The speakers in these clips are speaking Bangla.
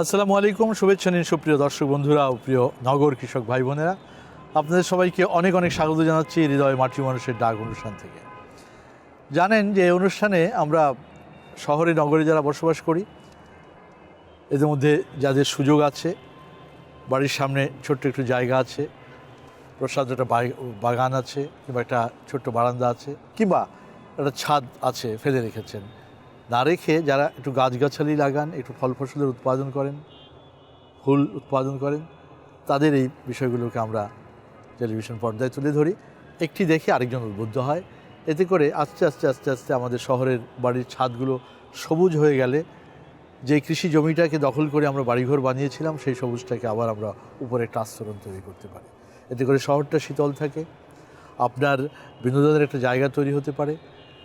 আসসালামু আলাইকুম, শুভেচ্ছা নিন সুপ্রিয় দর্শক বন্ধুরা প্রিয় নগর কৃষক ভাই বোনেরা আপনাদের সবাইকে অনেক অনেক স্বাগত জানাচ্ছি হৃদয় মাটি মানুষের ডাক অনুষ্ঠান থেকে। জানেন যে এই অনুষ্ঠানে আমরা শহরে, নগরে যারা বসবাস করি, এদের মধ্যে যাদের সুযোগ আছে, বাড়ির সামনে ছোট্ট একটু জায়গা আছে, প্রসাদ একটা বাগান আছে কিংবা একটা ছোট্ট বারান্দা আছে কিংবা একটা ছাদ আছে ফেলে রেখেছেন। না রেখে যারা একটু গাছগাছালি লাগান, একটু ফল ফসলের উৎপাদন করেন, ফুল উৎপাদন করেন, তাদের এই বিষয়গুলোকে আমরা টেলিভিশন পর্দায় তুলে ধরি। একটি দেখে আরেকজন উদ্বুদ্ধ হয়। এতে করে আস্তে আস্তে আস্তে আস্তে আমাদের শহরের বাড়ির ছাদগুলো সবুজ হয়ে গেলে যে কৃষি জমিটাকে দখল করে আমরা বাড়িঘর বানিয়েছিলাম, সেই সবুজটাকে আবার আমরা উপরে একটা আস্তরণ তৈরি করতে পারি। এতে করে শহরটা শীতল থাকে, আপনার বিনোদনের একটা জায়গা তৈরি হতে পারে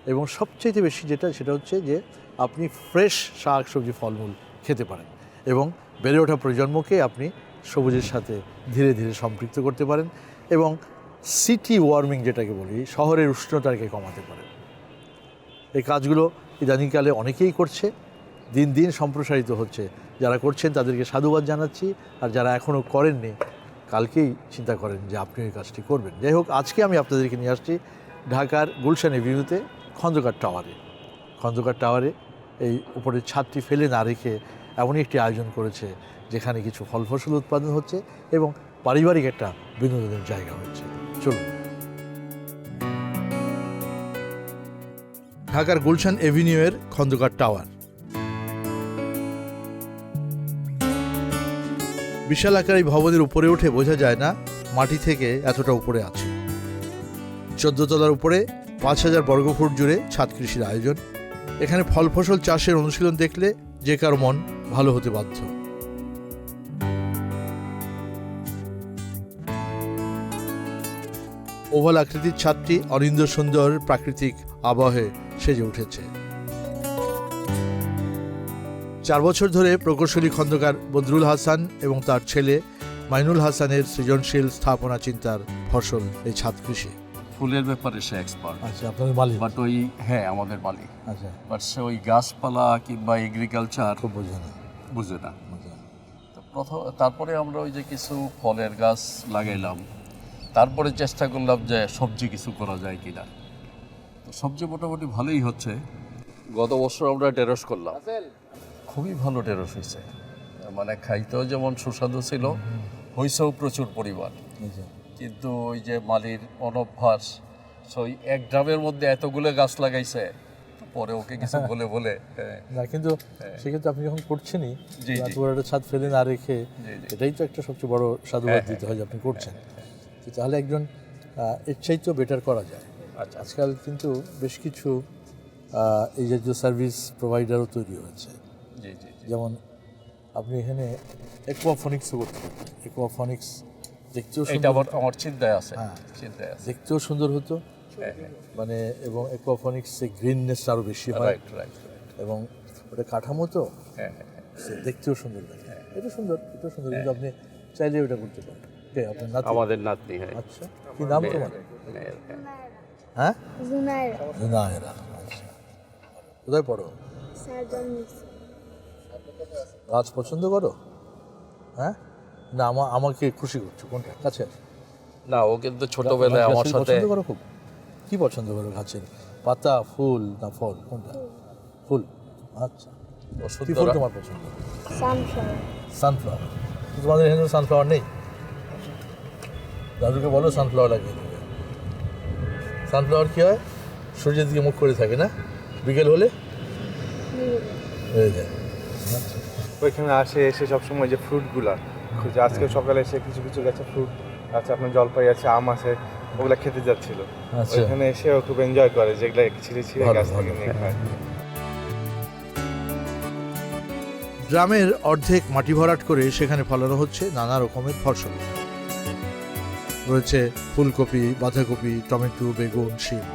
এবং সবচেয়ে বেশি যেটা, সেটা হচ্ছে যে আপনি ফ্রেশ শাক সবজি ফলমূল খেতে পারেন এবং বেড়ে ওঠা প্রজন্মকে আপনি সবুজের সাথে ধীরে ধীরে সম্পৃক্ত করতে পারেন এবং সিটি ওয়ার্মিং যেটাকে বলি, শহরের উষ্ণতাকে কমাতে পারেন। এই কাজগুলো ইদানিংকালে অনেকেই করছে। দিন দিন সম্প্রসারিত হচ্ছে। যারা করছেন তাদেরকে সাধুবাদ জানাচ্ছি আর যারা এখনও করেননি, কালকেই চিন্তা করেন যে আপনি এই কাজটি করবেন। যাই হোক, আজকে আমি আপনাদেরকে নিয়ে আসছি ঢাকার গুলশান এভিনিউতে খন্দকার টাওয়ারে। খন্দকার টাওয়ারে এই উপরের ছাদটি ফেলে না রেখে এমনই একটি আয়োজন করেছে, যেখানে কিছু ফল ফসল উৎপাদন হচ্ছে এবং পারিবারিক একটা বিনোদনের জায়গা হচ্ছে চলুন। ঢাকার গুলশান এভিনিউয়ের খন্দকার টাওয়ার। বিশাল আকার এই ভবনের উপরে উঠে বোঝা যায় না মাটি থেকে এতটা উপরে আছে। চোদ্দ তলার উপরে পাঁচ হাজার বর্গফুট জুড়ে ছাদ কৃষির আয়োজন। এখানে ফল ফসল চাষের অনুশীলন দেখলে যে কারও মন ভালো হতে বাধ্য। ওভাল আকৃতির ছাদটি অনিন্দ সুন্দর প্রাকৃতিক আবহে সেজে উঠেছে। চার বছর ধরে প্রকৌশলী খন্দকার বদরুল হাসান এবং তার ছেলে মাইনুল হাসানের সৃজনশীল স্থাপনা চিন্তার ফসল এই ছাদ কৃষি। ফুলের ব্যাপারে সে এক্সপার্ট আচ্ছা আপনাদের মালিক বাট ওই হ্যাঁ আমাদের বালি। আচ্ছা। বাট সে ওই গাছপালা কিংবা এগ্রিকালচার খুব বোঝে না। বুঝে না। বোঝে তো প্রথম তারপরে আমরা ওই যে কিছু ফলের গাছ লাগাইলাম। তারপরে চেষ্টা করলাম যে সবজি কিছু করা যায় কিনা। তো সবজি মোটামুটি ভালোই হচ্ছে। গত বছর আমরা টেরস করলাম। খুবই ভালো ঢেঁড়স হয়েছে। মানে খাইতেও যেমন সুস্বাদু ছিল হয়েছেও প্রচুর পরিমাণ। কিন্তু ওই যে মালির অনভ্যাস ওই এক ড্রামের মধ্যে এতগুলো গাছ লাগাইছে পরে ওকে কিছু বলে বলে হ্যাঁ, না কিন্তু সেক্ষেত্রে আপনি যখন করছেনই এত বড় একটা ছাদ ফেলে না রেখে। এটাই তো একটা সবচেয়ে বড় সাধুবাদ দিতে হয় যে আপনি করছেন। তো তাহলে একজন এর চাইতেও বেটার করা যায়। আচ্ছা। আজকাল কিন্তু বেশ কিছু এই জাতীয় সার্ভিস প্রোভাইডারও তৈরি হয়েছে। জি জি জি। যেমন আপনি এখানে একুয়াফনিক্সও করতে পারবেন। একুয়াফনিক্স দেখতেও এটা সুন্দর আমার আমার চিন্তায় আছে হ্যাঁ। চিন্তায় আছে। দেখতেও সুন্দর হতো। হ্যাঁ। মানে এবং একুয়াফনিক্সে গ্রিননেস আরও বেশি হয়। রাইট রাইট এবং ওটা কাঠামো তো। হ্যাঁ হ্যাঁ সে দেখতেও সুন্দর লাগে। এটা সুন্দর এটা সুন্দর। কিন্তু আপনি চাইলে ওটা করতে পারেন। কে আপনার নাতি? আমাদের নাতনি হ্যাঁ। আচ্ছা। কি নাম তোমার? হ্যাঁ। হ্যাঁ? জুনাইরা জুনায়েরা আচ্ছা। কোথায় পড়ো? গাছ পছন্দ করো? হ্যাঁ? না আমা আমাকে খুশি করছ কোনটা? কাছে না ও কিন্তু ছোটবেলায় আমার সাথে পছন্দ করো খুব। কি পছন্দ করো গাছের? পাতা ফুল না ফল কোনটা? ফুল। আচ্ছা। কি ফুল তোমার পছন্দ? সানফ্লাওয়ার সানফ্লাওয়ার তোমাদের এখানে সানফ্লাওয়ার নেই? দাদুকে বলো সানফ্লাওয়ার লাগিয়ে দেবে। সানফ্লাওয়ার কী হয়? সূর্যের দিকে মুখ করে থাকে না? বিকেল হলে? হয়ে যায়। আচ্ছা। ওইখানে আসে এসে সবসময় যে ফ্রুটগুলা খুঁজে আজকে সকালে এসে কিছু কিছু গাছে ফ্রুট আছে আপনার জলপাই আছে আম আছে ওগুলো খেতে যাচ্ছিল। আচ্ছা। ওইখানে এসে ও খুব এনজয় করে যেগুলো ছিঁড়ে ছিঁড়ে গাছ থেকে নিয়ে খায়। গ্রামের অর্ধেক মাটি ভরাট করে সেখানে ফলানো হচ্ছে নানা রকমের ফসল। রয়েছে ফুলকপি বাঁধাকপি টমেটো বেগুন শিম।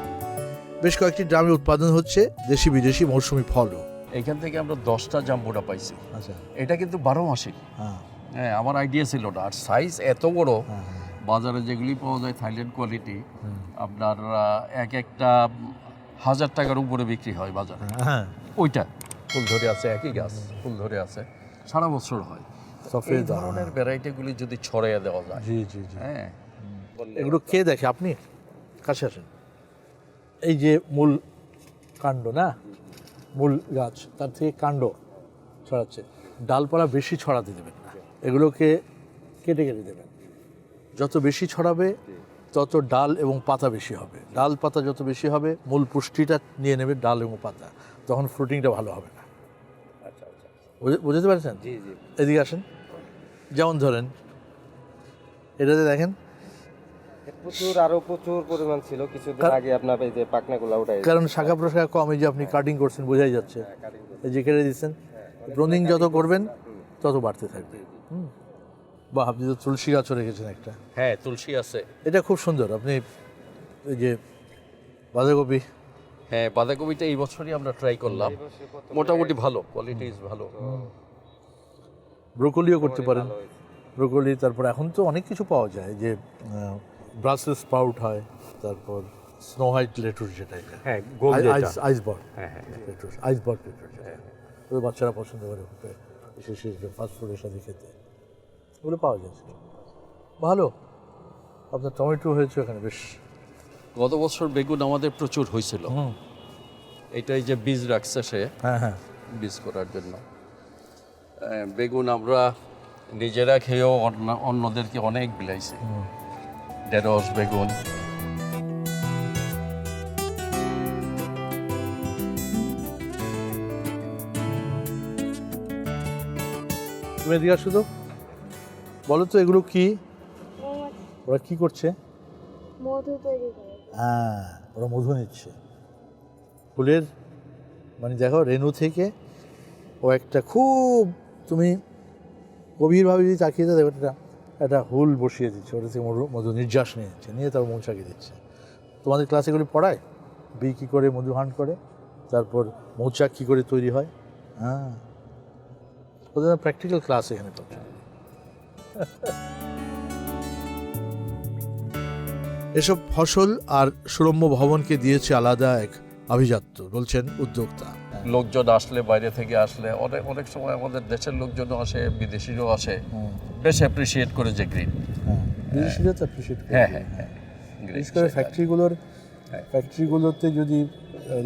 বেশ কয়েকটি গ্রামে উৎপাদন হচ্ছে দেশি বিদেশি মৌসুমি ফলও। এখান থেকে আমরা দশটা জাম্বুটা পাইছি। আচ্ছা। এটা কিন্তু বারো মাসে হ্যাঁ। হ্যাঁ আমার আইডিয়া ছিল না। আর সাইজ এত বড় হ্যাঁ হ্যাঁ। বাজারে যেগুলি পাওয়া যায় থাইল্যান্ড কোয়ালিটি আপনার এক একটা হাজার টাকার উপরে বিক্রি হয় বাজারে। হ্যাঁ ওইটা। ফুল ধরে আছে একই গাছ ফুল ধরে আছে। সারা বছর হয়। এই ধরনের ভ্যারাইটিগুলি যদি ছড়িয়ে দেওয়া যায় জি জি জি। হ্যাঁ। এগুলো কে দেখে? আপনি? কাছে আসেন। এই যে মূল কাণ্ড না? মূল গাছ তার থেকে কাণ্ড ছড়াচ্ছে। ডালপালা বেশি ছড়াতে দেবেন। এগুলোকে কেটে কেটে দেবেন। যত বেশি ছড়াবে তত ডাল এবং পাতা বেশি হবে। ডাল পাতা যত বেশি হবে মূল পুষ্টিটা নিয়ে নেবে ডাল এবং পাতা। তখন ফ্রুটিংটা ভালো হবে না। বুঝে- বুঝতে পারছেন? জি জি। এদিকে আসেন। যেমন ধরেন এটাতে দেখেন। প্রচুর আরও প্রচুর পরিমাণ ছিল। কিছুদিন আগে আপনার এই যে পাকনাগুলো উঠাই কারণ শাখা প্রশাখা কম যে আপনি কাটিং করছেন বোঝাই যাচ্ছে। এই যে কেটে দিচ্ছেন। প্রনিং যত করবেন তত বাড়তে থাকবে। বা আপনি তো তুলসী গাছও রেখেছেন একটা। হ্যাঁ তুলসী আছে। এটা খুব সুন্দর। আপনি এই যে বাঁধাকপি। হ্যাঁ বাঁধাকপিটা এই বছরই আমরা ট্রাই করলাম। মোটামুটি ভালো কোয়ালিটি ইজ ভালো। ব্রোকলিও করতে পারেন। ব্রোকলি তারপর এখন তো অনেক কিছু পাওয়া যায় যে ব্রাসেল স্পাউট হয় তারপর স্নো হোয়াইট লেটুস যেটা হ্যাঁ আইসবার্গ হ্যাঁ হ্যাঁ লেটুস আইসবার্গ লেটুস ওই বাচ্চারা পছন্দ করে ফাস্ট ফুডের সাথে খেতে। ওগুলো পাওয়া যাচ্ছে ভালো। আপনার টমেটো হয়েছে এখানে বেশ। গত বছর বেগুন আমাদের প্রচুর হয়েছিল। এটাই যে বীজ রাখছে সে হ্যাঁ হ্যাঁ। বীজ করার জন্য। বেগুন আমরা নিজেরা খেয়েও অন্য- অন্যদেরকে অনেক বিলাইছি। ঢেঁড়স বেগুন। তুমি এদিকে আসো তো। বলো তো এগুলো কি? ওরা কি করছে? মধু তৈরি করে। হ্যাঁ ওরা মধু নিচ্ছে। ফুলের মানে দেখো রেণু থেকে ও একটা খুব তুমি গভীরভাবে যদি তাকিয়ে দেখো একটা একটা হুল বসিয়ে দিচ্ছে। ওটা থেকে মধু মধু নির্যাস নিয়ে নিচ্ছে নিয়ে তারপর মৌচাকে দিচ্ছে। তোমাদের ক্লাসে এগুলি পড়ায়? বি কী করে মধু হান করে? তারপর মৌচাক কী করে তৈরি হয়? হ্যাঁ। ওদের প্র্যাকটিক্যাল ক্লাস এখানে করছে এসব ফসল আর সুরম্য ভবনকে দিয়েছে আলাদা এক আভিজাত্য বলছেন উদ্যোক্তা। লোকজন আসলে বাইরে থেকে আসলে অনেক অনেক সময় আমাদের দেশের লোকজনও আসে বিদেশিরাও আসে। বেশ অ্যাপ্রিসিয়েট করে যে গ্রিন হ্যাঁ বিদেশিরা তো অ্যাপ্রিসিয়েট করে। হ্যাঁ হ্যাঁ হ্যাঁ। বিশেষ করে ফ্যাক্টরিগুলোর ফ্যাক্টরিগুলোতে যদি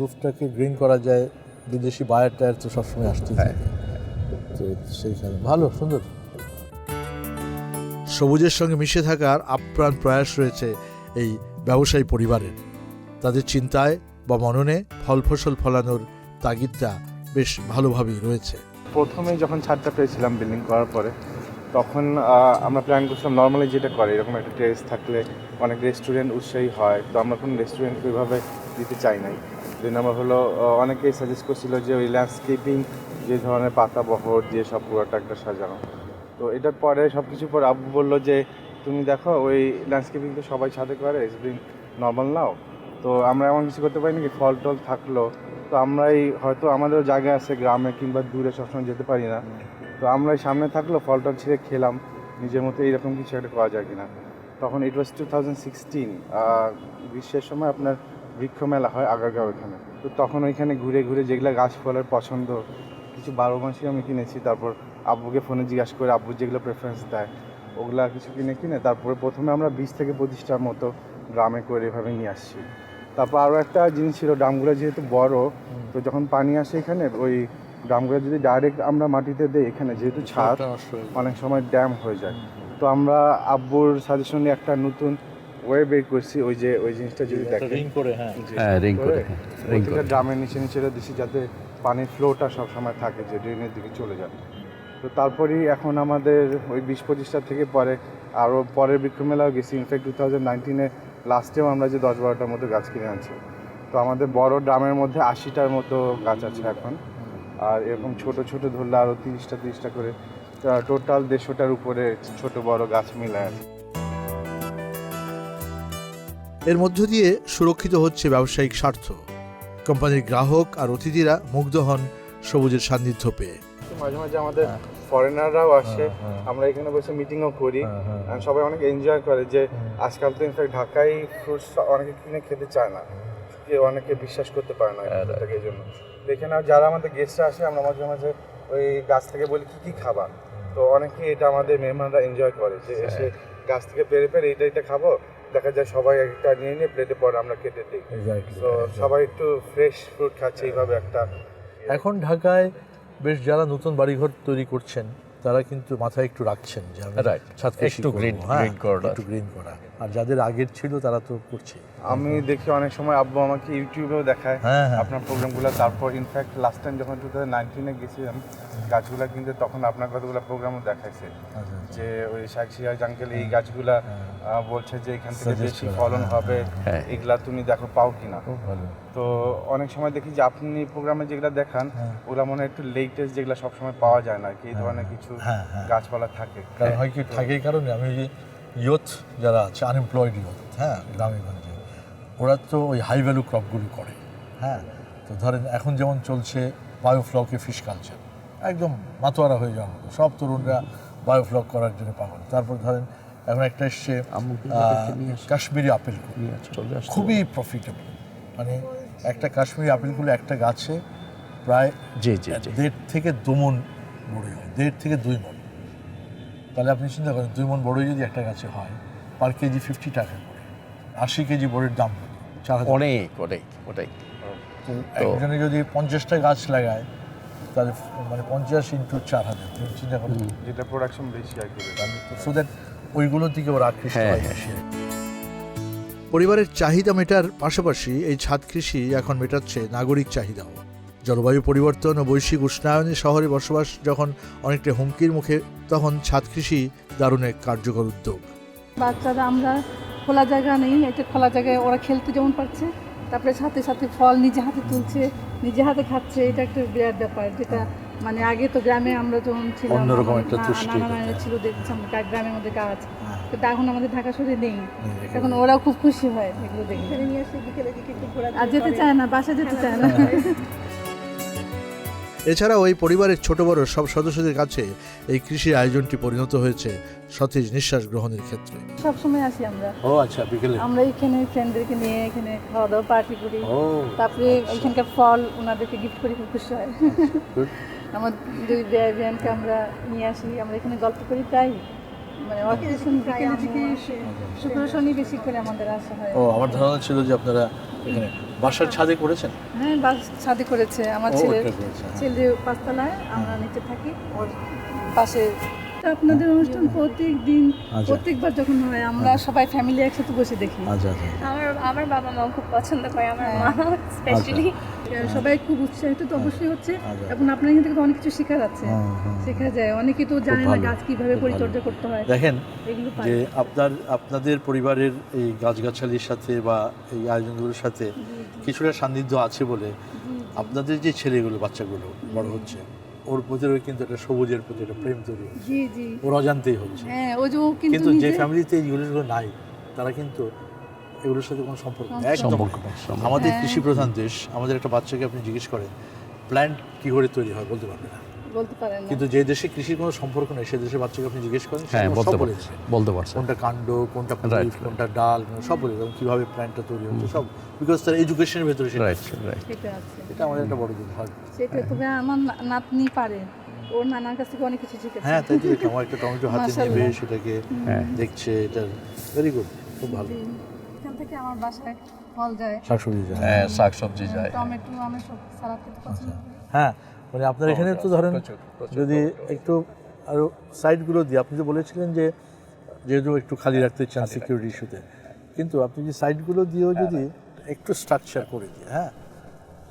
রুফটাকে গ্রিন করা যায় বিদেশি বায়ার টায়ার তো সবসময় আসতেই থাকে। তো সেইখানে ভালো সুন্দর। সবুজের সঙ্গে মিশে থাকার আপ্রাণ প্রয়াস রয়েছে এই ব্যবসায়ী পরিবারের। তাদের চিন্তায় বা মননে ফল ফসল ফলানোর তাগিদটা বেশ ভালোভাবেই রয়েছে। প্রথমে যখন ছাদটা পেয়েছিলাম বিল্ডিং করার পরে, তখন আমরা প্ল্যান করছিলাম নর্মালি যেটা করে, এরকম একটা টেরেস থাকলে অনেক রেস্টুরেন্ট উৎসাহী হয়। তো আমরা কোনো রেস্টুরেন্ট ওইভাবে দিতে চাই নাই। দুই নম্বর হলো অনেকেই সাজেস্ট করছিল যে ওই ল্যান্ডস্কেপিং যে ধরনের পাতা বহর দিয়ে সব পুরোটা একটা সাজানো। তো এটার পরে সব কিছু পরে আব্বু বলল যে, তুমি দেখো, ওই ল্যান্ডস্কেপিং তো সবাই ছাদে করে বিং নর্মাল নাও তো আমরা এমন কিছু করতে পারি নাকি ফল টল থাকল। তো আমরাই হয়তো আমাদেরও জায়গা আছে গ্রামে কিংবা দূরে সবসময় যেতে পারি না। তো আমরাই সামনে থাকল, ফল টল ছিঁড়ে খেলাম। নিজের মতো এইরকম কিছু একটা করা যায় কিনা। তখন it was two thousand sixteen গ্রীষ্মের সময় আপনার বৃক্ষ মেলা হয় আগারগাঁও ওইখানে। তো তখন ওইখানে ঘুরে ঘুরে যেগুলো গাছ ফলের পছন্দ, কিছু বারো মাসই আমি কিনেছি, তারপর আব্বুকে ফোনে জিজ্ঞাসা করে আব্বু যেগুলো প্রেফারেন্স দেয় ওগুলা কিছু কিনে কিনে তারপরে প্রথমে আমরা বিশ থেকে পঁচিশটার মতো ড্রামে করে এভাবে নিয়ে আসছি। তারপর আরও একটা জিনিস ছিল ড্রামগুলো যেহেতু বড় তো যখন পানি আসে এখানে ওই ড্রামগুলো যদি ডাইরেক্ট আমরা মাটিতে দিই এখানে যেহেতু ছাদ অনেক সময় ড্যাম হয়ে যায়। তো আমরা আব্বুর সাজেশনে একটা নতুন ওয়ে বের করছি ওই যে ওই জিনিসটা যদি দেখেন। রিং করে হ্যাঁ। হ্যাঁ রিং করে রিং করে। ড্রামের নিচে নিচে দিছি যাতে পানির ফ্লোটা সবসময় থাকে যে ড্রেনের দিকে চলে যায়। তো তারপরেই এখন আমাদের ওই বিশ পঁচিশটা থেকে পরে, আরও পরের বৃক্ষ মেলাও গেছি ইনফ্যাক্ট টু থাউজেন্ড নাইনটিনে লাস্টেও আমরা যে দশ বারোটার মতো গাছ কিনে আনছি। তো আমাদের বড় ড্রামের মধ্যে আশিটার মতো গাছ আছে এখন। আর এরকম ছোট ছোট ধরলে আরও তিরিশটা তিরিশটা করে টোটাল দেড়শোটার উপরে ছোট বড় গাছ মিলে আছে। এর মধ্য দিয়ে সুরক্ষিত হচ্ছে ব্যবসায়িক স্বার্থ। কোম্পানির গ্রাহক আর অতিথিরা মুগ্ধ হন সবুজের সান্নিধ্য পেয়ে। মাঝে মাঝে আমাদের ফরেনাররাও আসে। আমরা এখানে বসে মিটিংও করি। আর সবাই অনেক এনজয় করে যে আজকাল তো ইনফ্যাক্ট ঢাকায় ফ্রুটস অনেকে কিনে খেতে চায় না। কেউ অনেকে বিশ্বাস করতে পারে না এই জন্য। দেখে না যারা আমাদের গেস্টরা আসে আমরা মাঝে মাঝে ওই গাছ থেকে বলি কি কি খাবার তো অনেকে এটা আমাদের মেহমানরা এনজয় করে যে এসে গাছ থেকে পেরে পেরে এটা এটা খাব। দেখা যায় সবাই একটা নিয়ে নিয়ে প্লেটে পরে আমরা কেটে দিই। তো সবাই একটু ফ্রেশ ফ্রুট খাচ্ছে এইভাবে একটা এখন ঢাকায় বেশ যারা নতুন বাড়িঘর তৈরি করছেন তারা কিন্তু মাথায় একটু রাখছেন যে একটু green- হ্যাঁ। একটু গ্রিন করা। আর যাদের আগের ছিল তারা তো করছে আমি দেখি অনেক সময় আব্বু আমাকে ইউটিউবেও দেখায় হ্যাঁ, হ্যাঁ। আপনার প্রোগ্রামগুলো। তারপর ইনফ্যাক্ট লাস্ট টাইম যখন টু থাউজেন্ড নাইনটিনে গেছিলাম গাছগুলা কিন্তু তখন আপনার কতগুলো প্রোগ্রামও দেখাইছে। আচ্ছা, যে ওই শাক সিরাজ আঙ্কেল এই গাছগুলা বলছে যে এখান থেকে বেশি ফলন হ্যাঁ, হবে হ্যাঁ। এগুলা তুমি দেখো পাও কিনা? তো অনেক সময় দেখি যে আপনি প্রোগ্রামে যেগুলো দেখান হ্যাঁ। ওগুলা মনে হয় একটু লেটেস্ট যেগুলো সবসময় পাওয়া যায় না কি এই ধরনের কিছু হ্যাঁ, হ্যাঁ। গাছপালা থাকে। কারণ হয় কি থাকে কারণে আমি ইয়থ যারা আছে আনএমপ্লয়েড ইয়থ হ্যাঁ গ্রামে গঞ্জে। ওরা তো ওই হাই ভ্যালু ক্রপগুলো করে। হ্যাঁ? তো ধরেন এখন যেমন চলছে বায়োফ্লকে ফিশ কালচার একদম মাতোয়ারা হয়ে যাওয়ার মতো। সব তরুণরা বায়োফ্লক করার জন্য পাগল। তারপর ধরেন এখন একটা এসছে কাশ্মীরি আপেল খুবই প্রফিটেবল মানে একটা কাশ্মীরি আপেলগুলো একটা গাছে প্রায় জি জি জি। দেড় থেকে দুমন বড়ই হয়। দেড় থেকে দুই মন তাহলে আপনি চিন্তা করেন দুই মন বড়ই যদি একটা গাছে হয় পার কেজি ফিফটি টাকা করে। আশি কেজি বড়ির দাম অনেক অনেক ওটাই একজনে যদি পঞ্চাশটা গাছ লাগায় তাহলে মানে পঞ্চাশ ইন্টু চার হাজার। চিন্তা করেন যেটা প্রোডাকশন বেশি আর কি। সো দ্যাট ওইগুলোর দিকে ওরা আকৃষ্ট হ্যাঁ, হয় হ্যাঁ। পরিবারের চাহিদা মেটার পাশাপাশি এই ছাদ কৃষি এখন মেটাচ্ছে নাগরিক চাহিদাও। জলবায়ু পরিবর্তন ও বৈশ্বিক উষ্ণায়নে শহরে বসবাস যখন অনেকটা হুমকির মুখে তখন ছাদ কৃষি দারুণ এক কার্যকর উদ্যোগ। বাচ্চারা আমরা খোলা জায়গা নেই এটা খোলা জায়গায় ওরা খেলতে যেমন পারছে। তারপরে সাথে সাথে ফল নিজে হাতে তুলছে নিজে হাতে খাচ্ছে এটা একটা বিরাট ব্যাপার যেটা মানে আগে তো গ্রামে আমরা যখন ছিলাম অন্যরকম একটা তুষ্টি ছিল দেখছিলাম গ্রামের মধ্যে গাছ হ্যাঁ। কিন্তু এখন আমাদের ঢাকা শহরে নেই। এখন ওরাও খুব খুশি হয় এগুলো দেখে। আর যেতে চায় না বাসা যেতে চায় না। এছাড়াও এই পরিবারের ছোট বড় সব সদস্যদের কাছে এই কৃষি আয়োজনটি পরিণত হয়েছে সতেজ নিঃশ্বাস গ্রহণের ক্ষেত্রে। সবসময় আসি আমরা। ও আচ্ছা বিকেলে? আমরা এখানে ফ্রেন্ডদেরকে নিয়ে এখানে খাওয়া দাওয়া পার্টি করি। ও তারপরে এখানকার ফল ওনাদেরকে গিফট করি খুব খুশি হয়. আমার দুই বিয়ে বিয়ানকে আমরা নিয়ে আসি আমরা এখানে গল্প করি তাই? ও আমার ধারণা ছিল যে আপনারা এখানে বাসার ছাদে করেছেন? হ্যাঁ বাস ছাদে করেছে। আমার ছেলে হ্যাঁ। ছেলে পাঁচতলায় আমরা নিচে থাকি ওর পাশে। তা আপনাদের অনুষ্ঠান প্রত্যেক দিন আচ্ছা। প্রত্যেকবার যখন হয় আমরা সবাই ফ্যামিলি একসাথে বসে দেখি। আচ্ছা আচ্ছা। আমার আমার বাবা মাও খুব পছন্দ করে আমার মা স্পেশালি সবাই খুব উৎসাহিত তো অবশ্যই হচ্ছে। আচ্ছা। এবং আপনার এখান থেকে অনেক কিছু শেখা যাচ্ছে। হুম, হুম। শেখা যায়। অনেকে তো জানে না গাছ কীভাবে পরিচর্যা করতে হয়। দেখেন যে আপনার আপনাদের পরিবারের এই গাছগাছালির সাথে বা এই আয়োজনগুলোর সাথে কিছুটা সান্নিধ্য আছে বলে আপনাদের যে ছেলেগুলো বাচ্চাগুলো বড় হচ্ছে ওর প্রতি কিন্তু একটা সবুজের প্রতি একটা প্রেম তৈরি হচ্ছে। ওর অজান্তেই হচ্ছে। হ্যাঁ কিন্তু যে ফ্যামিলিতে এই জিনিসগুলো নাই তারা কিন্তু এগুলোর সাথে কোনো সম্পর্ক নেই। সম্পর্ক আমাদের হ্যাঁ। কৃষি প্রধান দেশ আমাদের একটা বাচ্চাকে আপনি জিজ্ঞেস করেন প্ল্যান্ট কি করে তৈরি হয়? বলতে পারবে না। বলতে পারেন না। কিন্তু যে দেশে কৃষির কোনো সম্পর্ক নেই সে দেশের বাচ্চাকে আপনি জিজ্ঞেস করেন হ্যাঁ সব বলতে বলে পারছে বলতে পারছে। কোনটা কাণ্ড কোনটা পুলিশ কোনটা ডাল সব বলে দেবে। কীভাবে প্ল্যান্টটা তৈরি হচ্ছে সব। বিকজ তার এডুকেশনের ভেতরে সেটা এটা আমাদের একটা বড় দুর্ভাগ্য সেটা তবে আমার না- নাতনি পারে। ওর নানার কাছ থেকে অনেক কিছু শিখেছে। হ্যাঁ তাই তো আমার একটা টমেটো হাতে। নেবে সেটাকে হ্যাঁ। দেখছে এটা ভেরি গুড খুব ভালো। থেকে আমার বাসায় ফল যায়। শাকসবজি যায়। হ্যাঁ শাকসবজি যায়। টমেটো আমি সব সালাদ খেতে পছন্দ করি। হ্যাঁ মানে আপনার এখানে তো ধরেন যদি একটু আরও সাইডগুলো দিই আপনি তো বলেছিলেন যে যেহেতু একটু খালি রাখতে চান সিকিউরিটি ইস্যুতে কিন্তু আপনি যে সাইডগুলো দিয়েও যদি একটু স্ট্রাকচার করে দিই হ্যাঁ?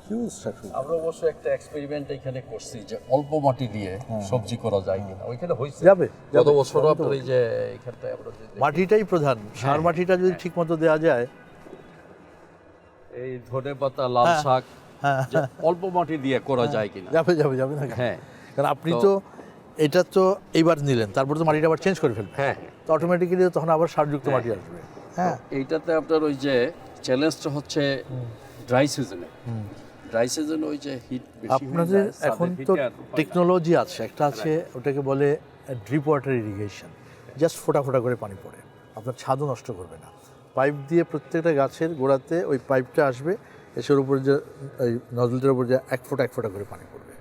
হিউজ স্ট্রাকচার আমরা অবশ্য একটা এক্সপেরিমেন্ট এখানে করছি যে অল্প মাটি দিয়ে সবজি করা যায় কিনা। ওইখানে হয়েছে। যাবে, গত বছর আপনার এই যে এখানটায় আমরা মাটিটাই প্রধান। সার মাটিটা যদি ঠিক মতো দেওয়া যায়। এই ধনে পাতা লাল হ্যাঁ, শাক হ্যাঁ। অল্প মাটি দিয়ে করা যায় কিনা। যাবে যাবে যাবে না হ্যাঁ। কারণ আপনি তো- তো এটা তো এইবার নিলেন তারপর তো মাটিটা আবার চেঞ্জ করে ফেলবেন। হ্যাঁ। তো অটোমেটিক্যালি তখন আবার সারযুক্ত মাটি আসবে। হ্যাঁ। এইটাতে আপনার ওই যে চ্যালেঞ্জটা হচ্ছে ড্রাই সিজনে ড্রাই সিজনে ওই যে হিট বেশি হয়ে আপনাদের এখন তো। টেকনোলজি আছে একটা আছে ওটাকে বলে ড্রিপ ওয়াটার ইরিগেশন জাস্ট ফোটা ফোটা করে পানি পড়ে। আপনার ছাদও নষ্ট করবে না। পাইপ দিয়ে প্রত্যেকটা গাছের গোড়াতে ওই পাইপটা আসবে এসের উপর যে ওই নজলটার উপর যে এক ফোঁটা এক ফোঁটা করে পানি পড়বে।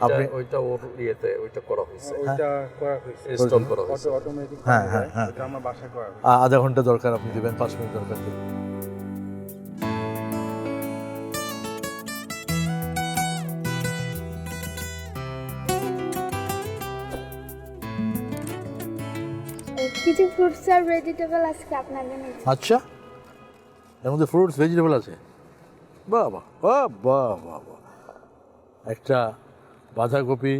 আপনি- ওইটা ওর ইয়েতে ওইটা করা হয়েছে। ওইটা করা হয়েছে। ইনস্টল করা হয়েছে। অটোমেটিক হ্যাঁ, হ্যাঁ, হ্যাঁ। এটা আমার বাসায় করা আধা ঘণ্টা দরকার আপনি দেবেন পাঁচ মিনিট দরকার দেবেন কিছু ফ্রুটস আর ভেজিটেবল আজকে আপনার জন্য আচ্ছা? এর মধ্যে ফ্রুটস ভেজিটেবল আছে? বাহ বাহ বাহ বাহ একটা বাঁধাকপি,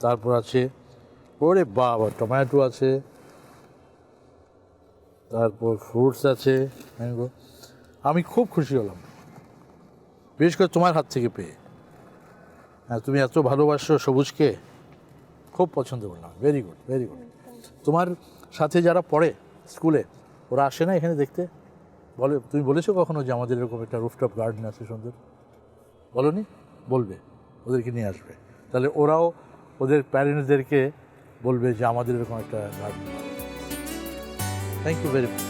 তারপর আছে, ওরে বাবা, টমেটো আছে, তারপর ফ্রুটস আছে ম্যাঙ্গো আমি খুব খুশি হলাম। বিশেষ করে তোমার হাত থেকে পেয়ে। হ্যাঁ তুমি এত ভালোবাসো সবুজকে। খুব পছন্দ করলাম ভেরি গুড ভেরি গুড তোমার সাথে যারা পড়ে স্কুলে, ওরা আসে না এখানে দেখতে? বলে, তুমি বলেছ কখনো যে আমাদের এরকম একটা রুফটপ গার্ডেন আছে সুন্দর? বলনি? বলবে, ওদেরকে নিয়ে আসবে। তাহলে ওরাও ওদের প্যারেন্টসদেরকে বলবে যে আমাদের এরকম একটা garden thank you very much